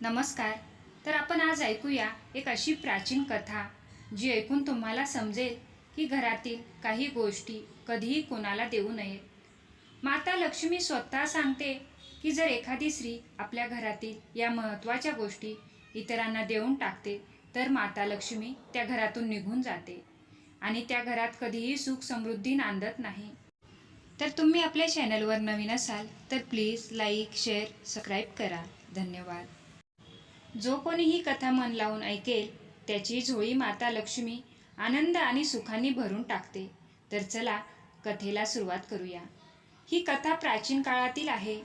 नमस्कार. तर आपण आज ऐकूया एक अशी प्राचीन कथा जी ऐकून तुम्हाला समजेल की घरातील काही गोष्टी कधीही कोणाला देऊ नयेत. माता लक्ष्मी स्वतः सांगते की जर एखादी स्त्री आपल्या घरातील या महत्त्वाच्या गोष्टी इतरांना देऊन टाकते तर माता लक्ष्मी त्या घरातून निघून जाते आणि त्या घरात कधीही सुख समृद्धी नांदत नाही. तर तुम्ही आपल्या चॅनलवर नवीन असाल तर प्लीज लाईक शेअर सबस्क्राईब करा. धन्यवाद. जो कोणी ही कथा मन लावून ऐकेल त्याची झोळी माता लक्ष्मी आनंद आणि सुखाने भरून टाकते. तर चला कथेला सुरुवात करूया. ही कथा प्राचीन काळातील आहे.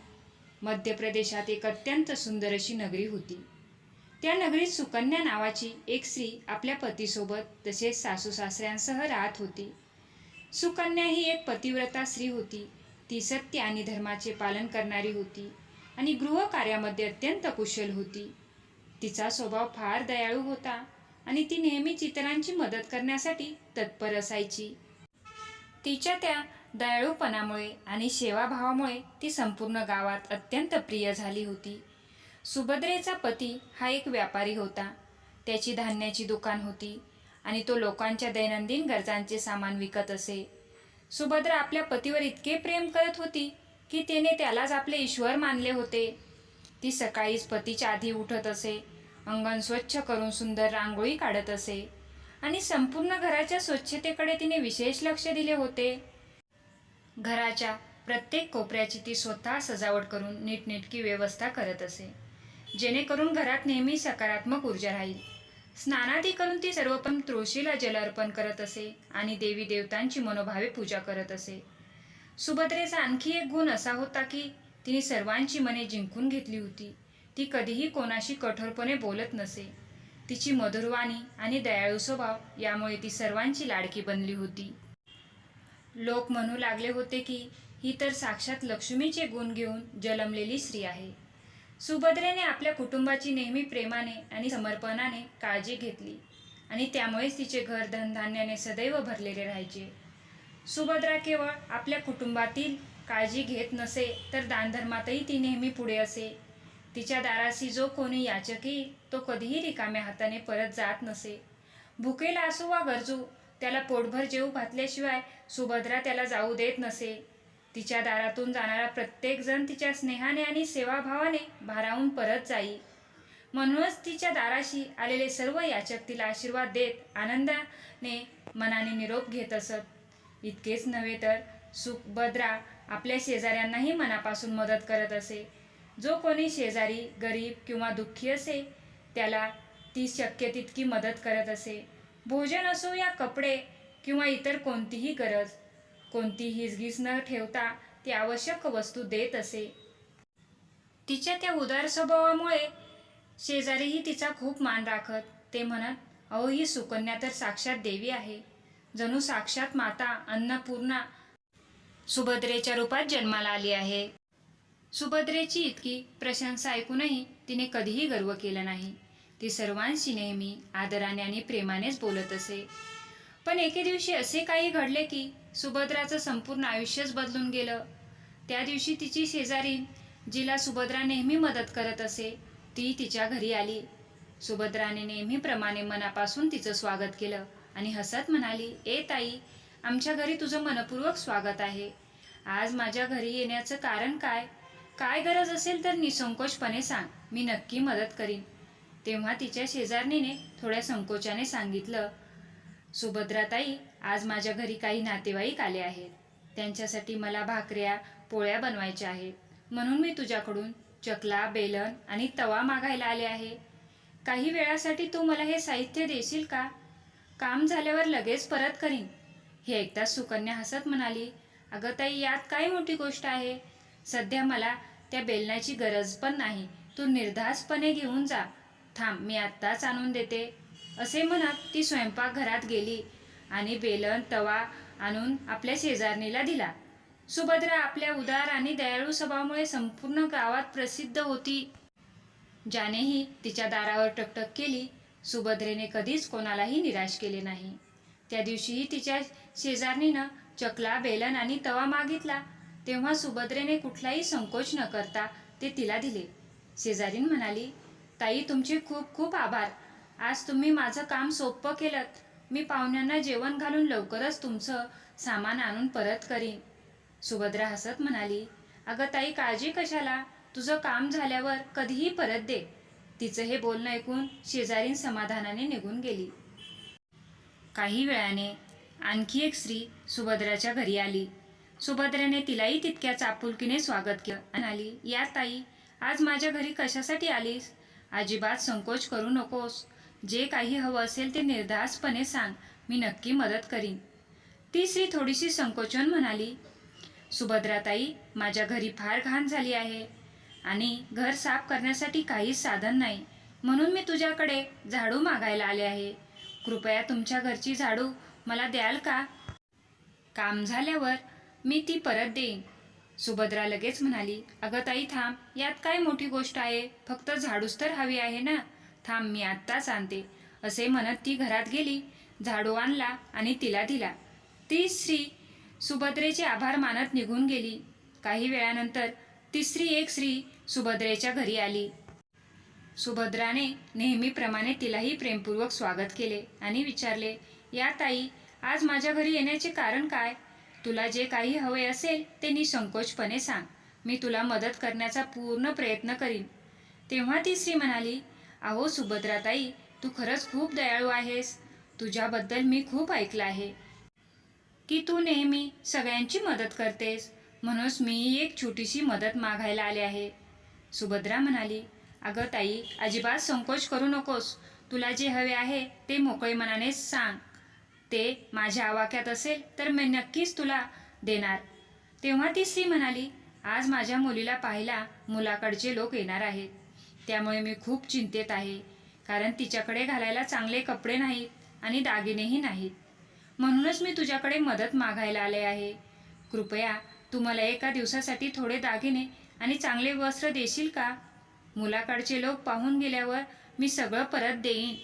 मध्य प्रदेशात एक अत्यंत सुंदर अशी नगरी होती. त्या नगरीत सुकन्या नावाची एक स्त्री आपल्या पतीसोबत तसेच सासू सासऱ्यांसह राहत होती. सुकन्या ही एक पतिव्रता स्त्री होती. ती सत्य आणि धर्माचे पालन करणारी होती आणि गृहकार्यामध्ये अत्यंत कुशल होती. तिचा स्वभाव फार दयाळू होता आणि ती नेहमीच इतरांची मदत करण्यासाठी तत्पर असायची. तिच्या त्या दयाळूपणामुळे आणि सेवाभावामुळे ती संपूर्ण गावात अत्यंत प्रिय झाली होती. सुभद्रेचा पती हा एक व्यापारी होता. त्याची धान्याची दुकान होती आणि तो लोकांच्या दैनंदिन गरजांचे सामान विकत असे. सुभद्रा आपल्या पतीवर इतके प्रेम करत होती की तिने त्यालाच आपले ईश्वर मानले होते. ती सकाळीच पतीच्या आधी उठत असे. अंगण स्वच्छ करून सुंदर रांगोळी काढत असे. आणि संपूर्ण घराच्या स्वच्छतेकडे तिने विशेष लक्ष दिले होते. घराच्या प्रत्येक कोपऱ्याची ती स्वतः सजावट करून नीटनेटकी व्यवस्था करत असे. जेणेकरून घरात नेहमी सकारात्मक ऊर्जा राहील. स्नानादी करून ती सर्वप्रथम तुळशीला जल अर्पण करत असे आणि देवी देवतांची मनोभावे पूजा करत असे. सुभद्रेचा आणखी एक गुण असा होता की तिने सर्वांची मने जिंकून घेतली होती. ती कधीही कोणाशी कठोरपणे बोलत नसे. तिची मधुरवाणी आणि दयाळू स्वभाव यामुळे ती सर्वांची लाडकी बनली होती. लोक म्हणू लागले होते की ही तर साक्षात लक्ष्मीचे गुण घेऊन जन्मलेली स्त्री आहे. सुभद्रेने आपल्या कुटुंबाची नेहमी प्रेमाने आणि समर्पणाने काळजी घेतली आणि त्यामुळेच तिचे घर धनधान्याने सदैव भरलेले राहायचे. सुभद्रा केवळ आपल्या कुटुंबातील काळजी घेत नसे तर दानधर्मातही ती नेहमी पुढे असे. तिच्या दाराशी जो कोणी याचक येईल तो कधीही रिकाम्या हाताने परत जात नसे. भुकेला असो वा गरजू त्याला पोटभर जेऊ घातल्याशिवाय सुभद्रा त्याला जाऊ देत नसे. तिच्या दारातून जाणारा प्रत्येकजण तिच्या स्नेहाने आणि सेवाभावाने भारावून परत जाई. म्हणूनच तिच्या दाराशी आलेले सर्व याचक तिला आशीर्वाद देत आनंदाने मनाने निरोप घेत असत. इतकेच नव्हे तर सुभद्रा आपल्या शेजाऱ्यांनाही मनापासून मदत करत असे. जो कोणी शेजारी गरीब किंवा दुःखी असे त्याला ती शक्य तितकी मदत करत असे. भोजन असो या कपडे किंवा इतर कोणतीही गरज कोणती हिजगीज न ठेवता ती आवश्यक वस्तू देत असे. तिच्या त्या उदार स्वभावामुळे शेजारीही तिचा खूप मान राखत ते म्हणत अहो ही सुकन्या तर साक्षात देवी आहे. जणू साक्षात माता अन्नपूर्णा सुभद्रेच्या रूपात जन्माला आली आहे. सुभद्रेची इतकी प्रशंसा ऐकूनही तिने कधीही गर्व केला नाही. ती सर्वांशी नेहमी आदराने आणि प्रेमानेच बोलत असे. पण एके दिवशी असे काही घडले की सुभद्राचं संपूर्ण आयुष्यच बदलून गेलं. त्या दिवशी तिची शेजारी जिला सुभद्रा नेहमी मदत करत असे ती तिच्या घरी आली. सुभद्राने नेहमीप्रमाणे मनापासून तिचं स्वागत केलं आणि हसत म्हणाली ए ताई आमच्या घरी तुझं मनपूर्वक स्वागत आहे. आज माझ्या घरी येण्याचं कारण काय? काय गरज असेल तर निसंकोचपणे सांग. मी नक्की मदत करीन. तेव्हा तिच्या शेजारणीने थोड्या संकोचाने सांगितलं सुभद्राताई आज माझ्या घरी काही नातेवाईक आले आहेत. त्यांच्यासाठी मला भाकऱ्या पोळ्या बनवायच्या आहेत. म्हणून मी तुझ्याकडून चकला बेलन आणि तवा मागायला आले आहे. काही वेळासाठी तू मला हे साहित्य देशील का? काम झाल्यावर लगेच परत करीन. हे ऐकताच सुकन्या हसत म्हणाली अगं ताई यात काय मोठी गोष्ट आहे? सध्या मला त्या बेलण्याची गरज पण नाही. तू निर्धासपणे घेऊन जा. थांब मी आत्ताच आणून देते. असे म्हणत ती स्वयंपाकघरात गेली आणि बेलन तवा आणून आपल्या शेजारणीला दिला. सुभद्रा आपल्या उदार आणि दयाळू स्वभावामुळे संपूर्ण गावात प्रसिद्ध होती. ज्यानेही तिच्या दारावर टकटक केली सुभद्रेने कधीच कोणालाही निराश केले नाही. त्या दिवशीही तिच्या शेजारणीनं चकला बेलन आणि तवा मागितला. तेव्हा सुभद्रेने कुठलाही संकोच न करता ते तिला दिले. शेजारीन म्हणाली ताई तुमचे खूप खूप आभार. आज तुम्ही माझं काम सोपं केलं मी पाहुण्यांना जेवण घालून लवकरच तुमचं सामान आणून परत करीन. सुभद्रा हसत म्हणाली अगं ताई काळजी कशाला? तुझं काम झाल्यावर कधीही परत दे. तिचं हे बोलणं ऐकून शेजारीन समाधानाने निघून गेली. काही वेळाने आणखी एक स्त्री सुभद्राच्या घरी आली. सुभद्रेने तिलाही तितक्याच आपुलकीने स्वागत केलं. आणि आली या ताई आज माझ्या घरी कशासाठी आलीस? अजिबात संकोच करू नकोस. जे काही हवं असेल ते निर्धासपणे सांग. मी नक्की मदत करीन. ती स्त्री थोडीशी संकोचन म्हणाली सुभद्राताई माझ्या घरी फार घाण झाली आहे आणि घर साफ करण्यासाठी काहीच साधन नाही. म्हणून मी तुझ्याकडे झाडू मागायला आले आहे. कृपया तुमच्या घरची झाडू मला द्याल का? काम झाल्यावर मी ती परत देईन. सुभद्रा लगेच म्हणाली अगं ताई थांब. यात काय मोठी गोष्ट आहे? फक्त झाडूच तर हवी आहे ना? थांब मी आत्ताच आणते. असे म्हणत ती घरात गेली. झाडू आणला आणि तिला दिला. ती स्त्री सुभद्रेचे आभार मानत निघून गेली. काही वेळानंतर तिसरी एक स्त्री सुभद्रेच्या घरी आली. सुभद्राने नेहमीप्रमाणे तिलाही प्रेमपूर्वक स्वागत केले आणि विचारले या ताई आज माझ्या घरी येण्याचे कारण काय? तुला जे काही हवे असेल ते निसंकोचपणे सांग. मी तुला मदत करण्याचा पूर्ण प्रयत्न करीन. तेव्हा ती स्त्री म्हणाली अहो सुभद्राताई तू खरंच खूप दयाळू आहेस. तुझ्याबद्दल मी खूप ऐकलं आहे की तू नेहमी सगळ्यांची मदत करतेस. म्हणूनच मी एक छोटीशी मदत मागायला आले आहे. सुभद्रा म्हणाली अगं ताई अजिबात संकोच करू नकोस. तुला जे हवे आहे ते मोकळे मनाने सांग. ते माझ्या आवाक्यात असेल तर मी नक्कीच तुला देणार. तेव्हा ती स्त्री म्हणाली आज माझ्या मुलीला पाहायला मुलाकडचे लोक येणार आहेत. त्यामुळे मी खूप चिंतेत आहे कारण तिच्याकडे घालायला चांगले कपडे नाहीत आणि दागिनेही नाहीत. म्हणूनच मी तुझ्याकडे मदत मागायला आले आहे. कृपया तू मला एका दिवसासाठी थोडे दागिने आणि चांगले वस्त्र देशील का? मुलाकडचे लोक पाहून गेल्यावर मी सगळं परत देईन.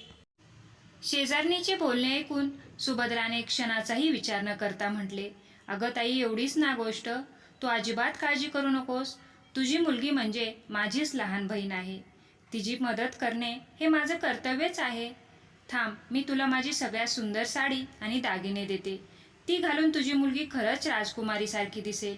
शेजारणीचे बोलणे ऐकून सुभद्राने क्षणाचाही विचार न करता म्हटले अगं ताई एवढीच ना गोष्ट. तू अजिबात काळजी करू नकोस. तुझी मुलगी म्हणजे माझीच लहान बहीण आहे. तिची मदत करणे हे माझं कर्तव्यच आहे. थांब मी तुला माझी सगळ्यात सुंदर साडी आणि दागिने देते. ती घालून तुझी मुलगी खरंच राजकुमारीसारखी दिसेल.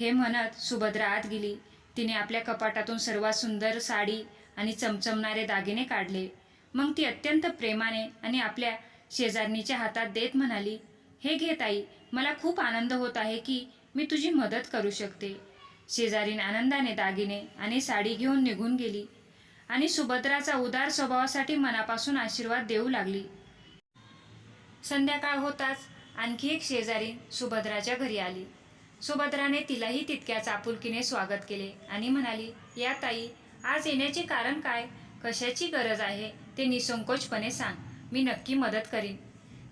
हे म्हणत सुभद्रा आत गेली. तिने आपल्या कपाटातून सर्वात सुंदर साडी आणि चमचमणारे दागिने काढले. मग ती अत्यंत प्रेमाने आणि आपल्या शेजारणीच्या हातात देत म्हणाली हे घे ताई मला खूप आनंद होत आहे की मी तुझी मदत करू शकते. शेजारीन आनंदाने दागिने आणि साडी घेऊन निघून गेली आणि सुभद्राचा उदार स्वभावासाठी मनापासून आशीर्वाद देऊ लागली. संध्याकाळ होताच आणखी एक शेजारी सुभद्राच्या घरी आली. सुभद्राने तिलाही तितक्याच आपुलकीने स्वागत केले आणि म्हणाली या ताई आज येण्याचे कारण काय? कशाची गरज आहे? ते निसंकोचपणे सांग मी नक्की मदत करीन.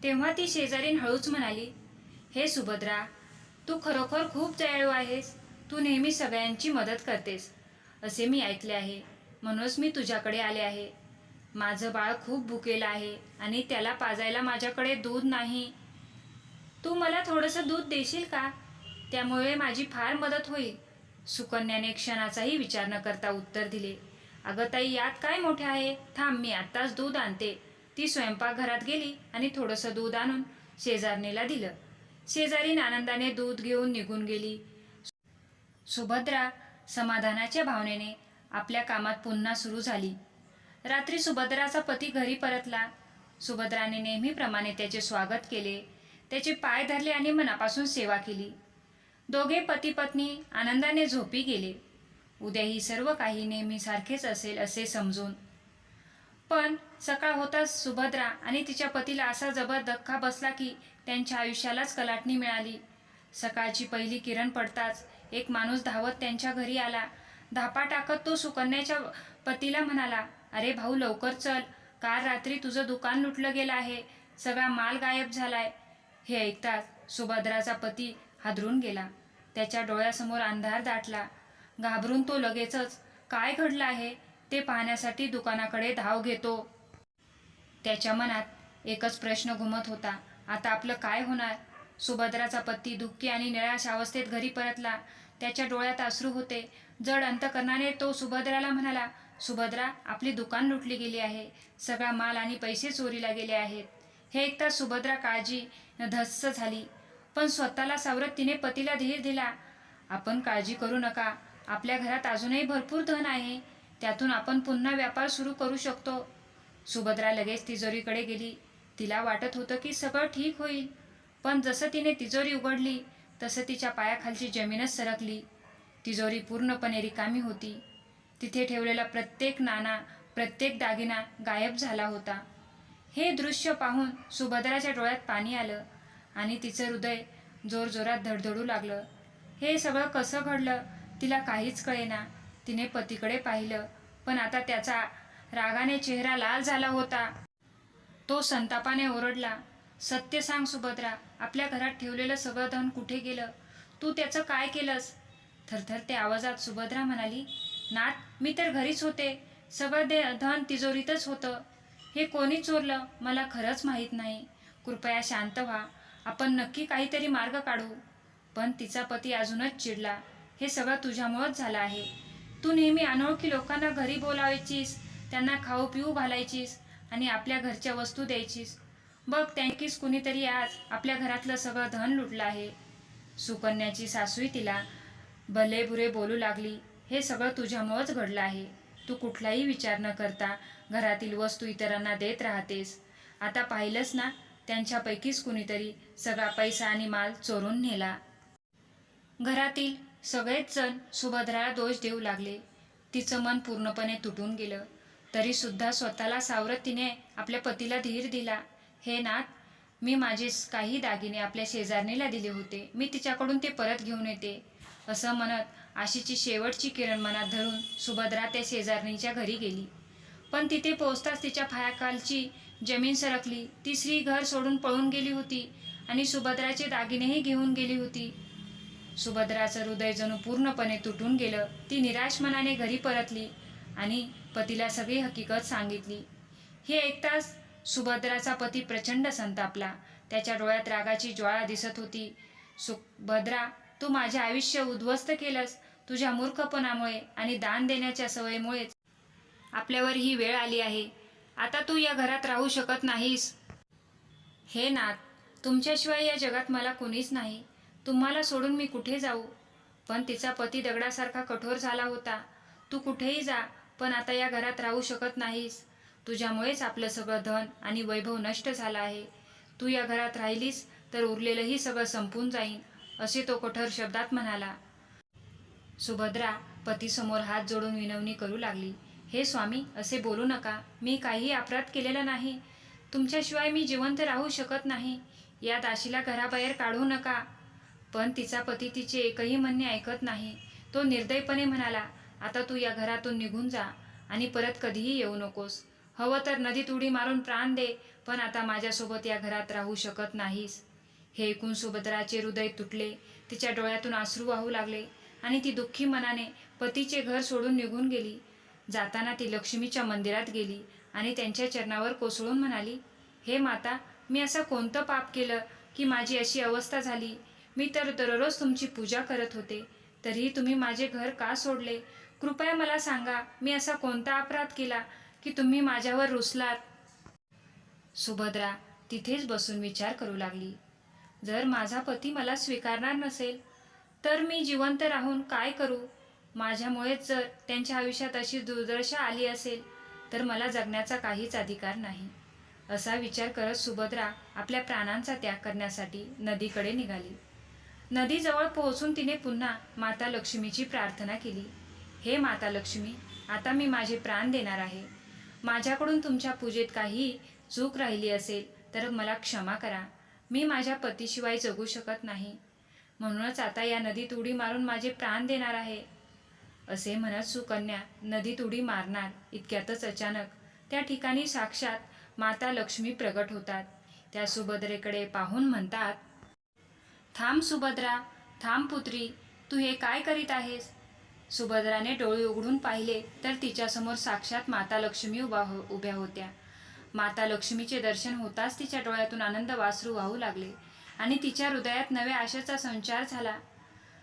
तेव्हा ती शेजारीन हळूच म्हणाली हे सुभद्रा तू खरोखर खूप दयाळू आहेस. तू नेहमी सगळ्यांची मदत करतेस. असे मी ऐकले आहे. म्हणूनच मी तुझ्याकडे आले आहे. माझं बाळ खूप भुकेलं आहे आणि त्याला पाजायला माझ्याकडे दूध नाही. तू मला थोडंसं दूध देशील का? त्यामुळे माझी फार मदत होईल. सुकन्याने क्षणाचाही विचार न करता उत्तर दिले. अगं ताई यात काय मोठे आहे? थांब मी आत्ताच दूध आणते. ती स्वयंपाकघरात गेली आणि थोडंसं दूध आणून शेजारणीला दिलं. शेजारीन आनंदाने दूध घेऊन निघून गेली. सुभद्रा समाधानाच्या भावनेने आपल्या कामात पुन्हा सुरू झाली. रात्री सुभद्राचा पती घरी परतला. सुभद्राने नेहमीप्रमाणे त्याचे स्वागत केले. त्याचे पाय धरले आणि मनापासून सेवा केली. दोघे पती पत्नी आनंदाने झोपी गेले. उद्याही सर्व काही नेहमीसारखेच असेल असे समजून. पण सकाळ होताच सुभद्रा आणि तिच्या पतीला असा जबर धक्का बसला की त्यांच्या आयुष्यालाच कलाटणी मिळाली. सकाळची पहिली किरण पडताच एक माणूस धावत त्यांच्या घरी आला. धापा टाकत तो सुकन्याच्या पतीला म्हणाला अरे भाऊ लवकर चल. काल रात्री तुझं दुकान लुटलं गेलं आहे. सगळा माल गायब झालाय. हे ऐकताच सुभद्राचा पती हादरून गेला. त्याच्या डोळ्यासमोर अंधार दाटला. घाबरून तो लगेचच काय घडलं आहे ते पाहण्यासाठी दुकानाकडे धाव घेतो. त्याच्या मनात एकच प्रश्न घुमत होता आता आपलं काय होणार? सुभद्राचा पती दुःखी आणि निराश अवस्थेत घरी परतला. त्याच्या डोळ्यात अश्रू होते. जड अंतकरणाने तो सुभद्राला म्हणाला सुभद्रा आपली दुकान लुटली गेली आहे. सगळा माल आणि पैसे चोरीला गेले आहेत. हे ऐकता सुभद्रा काळजी धस्स झाली पण स्वतःला सावरत तिने पतीला धीर दिला. आपण काळजी करू नका. आपल्या घरात अजूनही भरपूर धन आहे. त्यातून आपण पुन्हा व्यापार सुरू करू शकतो. सुभद्रा लगेच तिजोरीकडे गेली. तिला वाटत होतं की सगळं ठीक होईल. पण जसं तिने तिजोरी उघडली तसं तिच्या पायाखालची जमीनच सरकली. तिजोरी पूर्णपणे रिकामी होती. तिथे ठेवलेला प्रत्येक नाणा प्रत्येक दागिना गायब झाला होता. हे दृश्य पाहून सुभद्राच्या डोळ्यात पाणी आलं आणि तिचं हृदय जोरजोरात धडधडू लागलं. हे सगळं कसं घडलं? तिला काहीच कळेना. तिने पतीकडे पाहिलं पण आता त्याचा रागाने चेहरा लाल झाला होता. तो संतापाने ओरडला सत्य सांग सुभद्रा आपल्या घरात ठेवलेलं सगळं धन कुठे गेलं? तू त्याचं काय केलंस? थरथरते आवाजात सुभद्रा म्हणाली नाथ मी तर घरीच होते. सगळं दे धन तिजोरीतच होतं. हे कोणी चोरलं? मला खरंच माहीत नाही. कृपया शांत व्हा. आपण नक्की काहीतरी मार्ग काढू. पण तिचा पती अजूनच चिडला. हे सगळं तुझ्यामुळंच झालं आहे. तू नेहमी अनोळखी लोकांना घरी बोलावायचीस त्यांना खाऊ पिऊ घालायचीस आणि आपल्या घरच्या वस्तू द्यायचीस. बघ त्यांकीच कुणीतरी आज आपल्या घरातलं सगळं धन लुटलं आहे. सुकन्याची सासूही तिला भले बुरे बोलू लागली. हे सगळं तुझ्यामुळंच घडलं आहे. तू कुठलाही विचार न करता घरातील वस्तू इतरांना देत राहतेस. आता पाहिलंस ना त्यांच्यापैकीच कुणीतरी सगळा पैसा आणि माल चोरून नेला. घरातील सगळेच जण सुभद्राला दोष देऊ लागले. तिचं मन पूर्णपणे तुटून गेलं. तरीसुद्धा स्वतःला सावरत तिने आपल्या पतीला धीर दिला. हे नाथ मी माझे काही दागिने आपल्या शेजारणीला दिले होते. मी तिच्याकडून ते परत घेऊन येते. असं म्हणत आशीची शेवटची किरण मनात धरून सुभद्रा त्या शेजारणीच्या घरी गेली. पण तिथे पोहोचताच तिच्या फायाखालची जमीन सरकली. ती स्त्री घर सोडून पळून गेली होती आणि सुभद्राचे दागिनेही घेऊन गेली होती. सुभद्राचं हृदय जणू पूर्णपणे तुटून गेलं. ती निराश मनाने घरी परतली आणि पतीला सगळी हकीकत सांगितली. हे ऐकताच सुभद्राचा पती प्रचंड संतापला. त्याच्या डोळ्यात रागाची ज्वाळा दिसत होती. सुभद्रा तू माझे आयुष्य उद्ध्वस्त केलंस. तुझ्या मूर्खपणामुळे आणि दान देण्याच्या सवयीमुळेच आपल्यावर ही वेळ आली आहे. आता तू या घरात राहू शकत नाहीस. हे नाथ तुमच्याशिवाय या जगात मला कुणीच नाही. तुम्हाला सोडून मी कुठे जाऊ? पण तिचा पती दगडासारखा कठोर झाला होता. तू कुठेही जा पण आता या घरात राहू शकत नाहीस. तुझ्यामुळेच आपलं सगळं धन आणि वैभव नष्ट झालं आहे. तू या घरात राहिलीस तर उरलेलंही सगळं संपून जाईन असे तो कठोर शब्दात म्हणाला. सुभद्रा पतीसमोर हात जोडून विनवणी करू लागली. हे स्वामी असे बोलू नका. मी काही अपराध केलेला नाही. तुमच्याशिवाय मी जिवंत राहू शकत नाही. या दाशीला घराबाहेर काढू नका. पण तिचा पती तिचे एकही म्हणणे ऐकत नाही. तो निर्दयपणे म्हणाला आता तू या घरातून निघून जा आणि परत कधीही येऊ नकोस. हवं तर नदीत उडी मारून प्राण दे पण आता माझ्यासोबत या घरात राहू शकत नाहीस. हे ऐकून सुभद्राचे हृदय तुटले. तिच्या डोळ्यातून आश्रू वाहू लागले आणि ती दुःखी मनाने पतीचे घर सोडून निघून गेली. जाताना ती लक्ष्मीच्या मंदिरात गेली आणि त्यांच्या चरणावर कोसळून म्हणाली हे माता मी असं कोणतं पाप केलं की माझी अशी अवस्था झाली? मी तर दररोज तुमची पूजा करत होते. तरीही तुम्ही माझे घर का सोडले? कृपया मला सांगा मी असा कोणता अपराध केला की तुम्ही माझ्यावर रुसलात? सुभद्रा तिथेच बसून विचार करू लागली. जर माझा पती मला स्वीकारणार नसेल तर मी जिवंत राहून काय करू? माझ्यामुळेच जर त्यांच्या आयुष्यात अशी दुर्दशा आली असेल तर मला जगण्याचा काहीच अधिकार नाही. असा विचार करत सुभद्रा आपल्या प्राणांचा त्याग करण्यासाठी नदीकडे निघाली. नदीजवळ पोहोचून तिने पुन्हा माता लक्ष्मीची प्रार्थना केली. हे माता लक्ष्मी आता मी माझे प्राण देणार आहे. माझ्याकडून तुमच्या पूजेत काही चूक राहिली असेल तर मला क्षमा करा. मी माझ्या पतीशिवाय जगू शकत नाही. म्हणूनच आता या नदीत उडी मारून माझे प्राण देणार आहे. असे म्हणत सुकन्या नदीत उडी मारणार. इतक्यातच अचानक त्या ठिकाणी साक्षात माता लक्ष्मी प्रगट होतात. त्या सुभद्रेकडे पाहून म्हणतात थांब सुभद्रा थांब पुत्री तू हे काय करीत आहेस? सुभद्राने डोळे उघडून पाहिले तर तिच्यासमोर साक्षात माता लक्ष्मी उभा हो उभ्या होत्या. माता लक्ष्मीचे दर्शन होताच तिच्या डोळ्यातून आनंद वासरू वाहू लागले आणि तिच्या हृदयात नव्या आशेचा संचार झाला.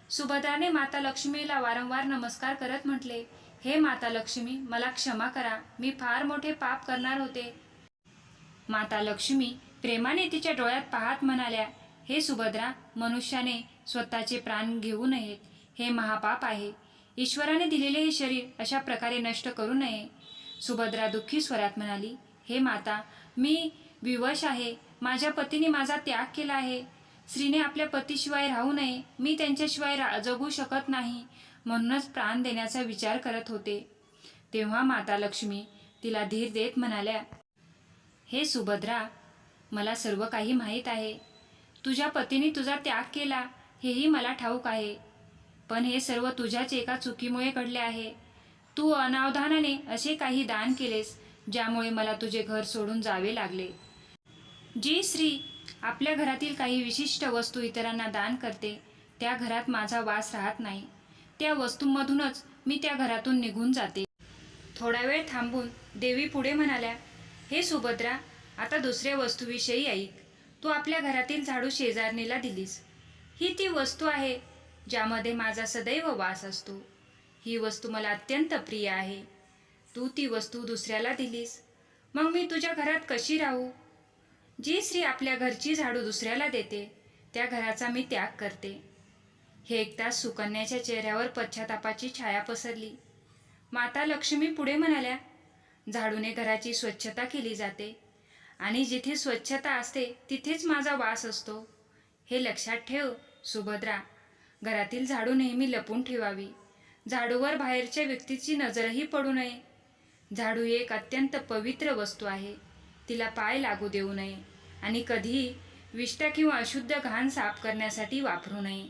सुभद्राने माता लक्ष्मीला वारंवार नमस्कार करत म्हटले हे माता लक्ष्मी मला क्षमा करा. मी फार मोठे पाप करणार होते. माता लक्ष्मी प्रेमाने तिच्या डोळ्यात पाहत म्हणाल्या हे सुभद्रा मनुष्याने स्वतःचे प्राण घेऊ नयेत हे महापाप आहे. ईश्वराने दिलेले हे शरीर अशा प्रकारे नष्ट करू नये. सुभद्रा दुःखी स्वरात म्हणाली हे माता मी विवश आहे. माझ्या पतीने माझा त्याग केला आहे. स्त्रीने आपल्या पतीशिवाय राहू नये. मी त्यांच्याशिवाय रा जगू शकत नाही. म्हणूनच प्राण देण्याचा विचार करत होते. तेव्हा माता लक्ष्मी तिला धीर देत म्हणाल्या हे सुभद्रा मला सर्व काही माहीत आहे. तुझ्या पतीने तुझा त्याग केला हेही मला ठाऊक आहे. पण हे सर्व तुझ्याच एका चुकीमुळे घडले आहे. तू अनावधानाने असे काही दान केलेस ज्यामुळे मला तुझे घर सोडून जावे लागले. जी स्त्री आपल्या घरातील काही विशिष्ट वस्तू इतरांना दान करते त्या घरात माझा वास राहत नाही. त्या वस्तूंमधूनच मी त्या घरातून निघून जाते. थोडा वेळ थांबून देवी पुढे म्हणाल्या हे सुभद्रा आता दुसऱ्या वस्तूविषयी ऐक. तू आपल्या घरातील झाडू शेजारणीला दिलीस. ही ती वस्तू आहे ज्यामध्ये माझा सदैव वास असतो. ही वस्तू मला अत्यंत प्रिय आहे. तू ती वस्तू दुसऱ्याला दिलीस. मग मी तुझ्या घरात कशी राहू? जी स्त्री आपल्या घरची झाडू दुसऱ्याला देते त्या घराचा मी त्याग करते. हे एकदा सुकन्याच्या चेहऱ्यावर पश्चातापाची छाया पसरली. माता लक्ष्मी पुढे म्हणाल्या झाडूने घराची स्वच्छता केली जाते. आणि जिथे स्वच्छता असते तिथेच माझा वास असतो. हे लक्षात ठेव सुभद्रा. घरातील झाडू नेहमी लपून ठेवावी. झाडूवर बाहेरच्या व्यक्तीची नजरही पडू नये. झाडू ही एक अत्यंत पवित्र वस्तू आहे. तिला पाय लागू देऊ नये आणि कधीही विष्टा किंवा अशुद्ध घाण साफ करण्यासाठी वापरू नये.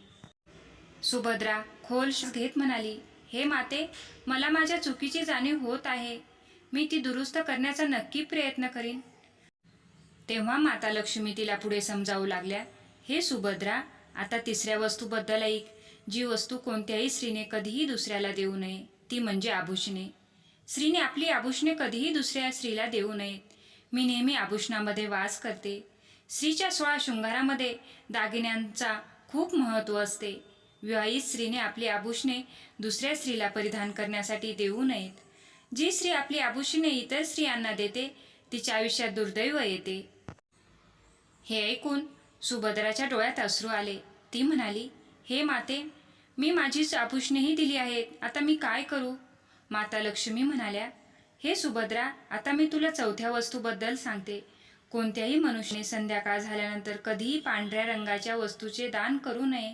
सुभद्रा खोल घेत म्हणाली हे माते मला माझ्या चुकीची जाणीव होत आहे. मी ती दुरुस्त करण्याचा नक्की प्रयत्न करीन. तेव्हा माता लक्ष्मी तिला पुढे समजावू लागल्या हे सुभद्रा आता तिसऱ्या वस्तूबद्दल ऐक जी वस्तू कोणत्याही स्त्रीने कधीही दुसऱ्याला देऊ नये ती म्हणजे आभूषणे. स्त्रीने आपली आभूषणे कधीही दुसऱ्या स्त्रीला देऊ नयेत मी नेहमी आभूषणामध्ये वास करते. स्त्रीच्या सोळा शृंगारामध्ये दागिन्यांचा खूप महत्त्व असते. विवाहित स्त्रीने आपली आभूषणे दुसऱ्या स्त्रीला परिधान करण्यासाठी देऊ नयेत. जी स्त्री आपली आभूषणे इतर स्त्रियांना देते तिच्या आयुष्यात दुर्दैव येते. हे ऐकून सुभद्राच्या डोळ्यात अश्रू आले. ती म्हणाली हे माते मी माझीच आभूषणेही दिली आहेत आता मी काय करू? माता लक्ष्मी म्हणाल्या हे सुभद्रा आता मी तुला चौथ्या वस्तूबद्दल सांगते. कोणत्याही मनुष्याने संध्याकाळ झाल्यानंतर कधीही पांढऱ्या रंगाच्या वस्तूचे दान करू नये.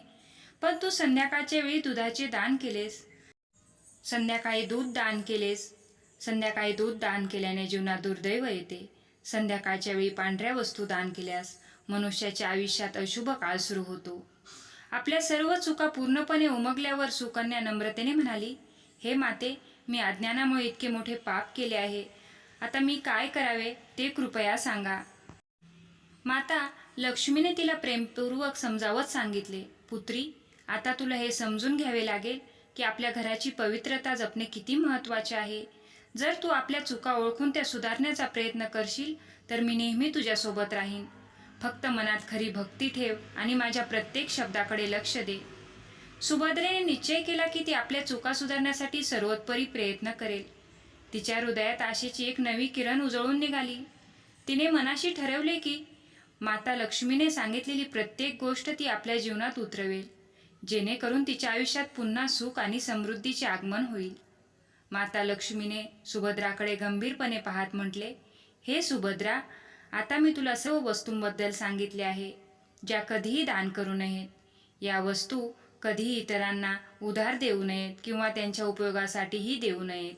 पण तू संध्याकाळच्या वेळी दुधाचे दान केलेस. संध्याकाळी दूध दान केलेस. संध्याकाळी दूध दान केल्याने जीवनात दुर्दैव येते. संध्याकाळच्या वेळी पांढऱ्या वस्तू दान केल्यास मनुष्याच्या आयुष्यात अशुभ काळ सुरू होतो. आपल्या सर्व चुका पूर्णपणे उमगल्यावर सुकन्या नम्रतेने म्हणाली हे माते मी अज्ञानामुळे इतके मोठे पाप केले आहे. आता मी काय करावे ते कृपया सांगा. माता लक्ष्मीने तिला प्रेमपूर्वक समजावत सांगितले पुत्री आता तुला हे समजून घ्यावे लागेल की आपल्या घराची पवित्रता जपणे किती महत्त्वाचे आहे. जर तू आपल्या चुका ओळखून त्या सुधारण्याचा प्रयत्न करशील तर मी नेहमी तुझ्यासोबत राहीन. फक्त मनात खरी भक्ती ठेव आणि माझ्या प्रत्येक शब्दाकडे लक्ष दे. सुभद्रेने निश्चय केला की ती आपल्या चुका सुधारण्यासाठी सर्वोत्परी प्रयत्न करेल. तिच्या हृदयात आशेची एक नवी किरण उजळून निघाली. तिने मनाशी ठरवले की माता लक्ष्मीने सांगितलेली प्रत्येक गोष्ट ती आपल्या जीवनात उतरवेल जेणेकरून तिच्या आयुष्यात पुन्हा सुख आणि समृद्धीचे आगमन होईल. माता लक्ष्मीने सुभद्राकडे गंभीरपणे पाहत म्हटले हे सुभद्रा आता मी तुला सर्व वस्तूंबद्दल सांगितले आहे ज्या कधीही दान करू नयेत. या वस्तू कधीही इतरांना उधार देऊ नयेत किंवा त्यांच्या उपयोगासाठीही देऊ नयेत.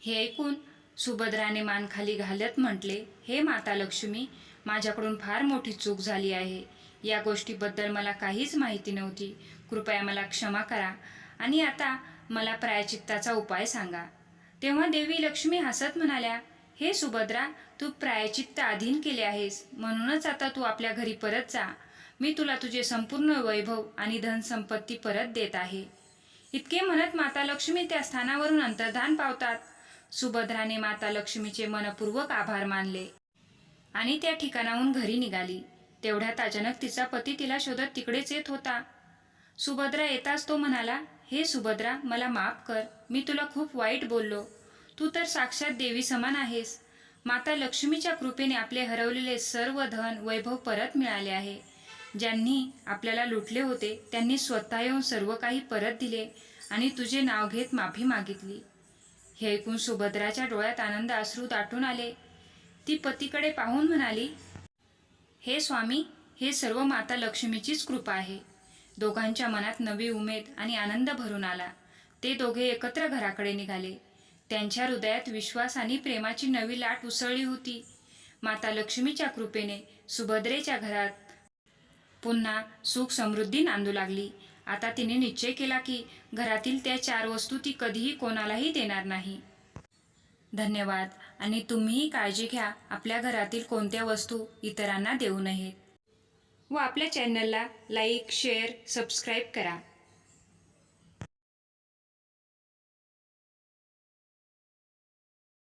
हे ऐकून सुभद्राने मान खाली घालत म्हटले हे माता लक्ष्मी माझ्याकडून फार मोठी चूक झाली आहे. या गोष्टीबद्दल मला काहीच माहिती नव्हती. कृपया मला क्षमा करा आणि आता मला प्रायचित्ताचा उपाय सांगा. तेव्हा देवी लक्ष्मी हसत म्हणाल्या हे सुभद्रा तू प्रायचित्त अधीन केले आहेस. म्हणूनच आता तू आपल्या घरी परत जा. मी तुला तुझे संपूर्ण वैभव आणि धनसंपत्ती परत देत आहे. इतके म्हणत माता लक्ष्मी त्या स्थानावरून अंतर्धान पावतात. सुभद्राने माता लक्ष्मीचे मनपूर्वक आभार मानले आणि त्या ठिकाणाहून घरी निघाली. तेवढ्यात अचानक तिचा पती तिला शोधत तिकडेच येत होता. सुभद्रा येताच तो म्हणाला हे सुभद्रा मला माफ कर. मी तुला खूप वाईट बोललो. तू तर साक्षात देवी समान आहेस. माता लक्ष्मीच्या कृपेने आपले हरवलेले सर्व धन वैभव परत मिळाले आहे. ज्यांनी आपल्याला लुटले होते त्यांनी स्वतः येऊन सर्व काही परत दिले आणि तुझे नाव घेत माफी मागितली. हे ऐकून सुभद्राच्या डोळ्यात आनंद अश्रू दाटून आले. ती पतीकडे पाहून म्हणाली हे स्वामी हे सर्व माता लक्ष्मीचीच कृपा आहे. दोघांच्या मनात नवी उमेद आणि आनंद भरून आला. ते दोघे एकत्र घराकडे निघाले. त्यांच्या हृदयात विश्वास आणि प्रेमाची नवी लाट उसळली होती. माता लक्ष्मीच्या कृपेने सुभद्रेच्या घरात पुन्हा सुख समृद्धी नांदू लागली. आता तिने निश्चय केला की घरातील त्या चार वस्तू ती कधीही कोणालाही देणार नाही. धन्यवाद. आणि तुम्हीही काळजी घ्या. आपल्या घरातील कोणत्या वस्तू इतरांना देऊ नयेत. व आपल्या चॅनलला लाईक शेअर सबस्क्राईब करा.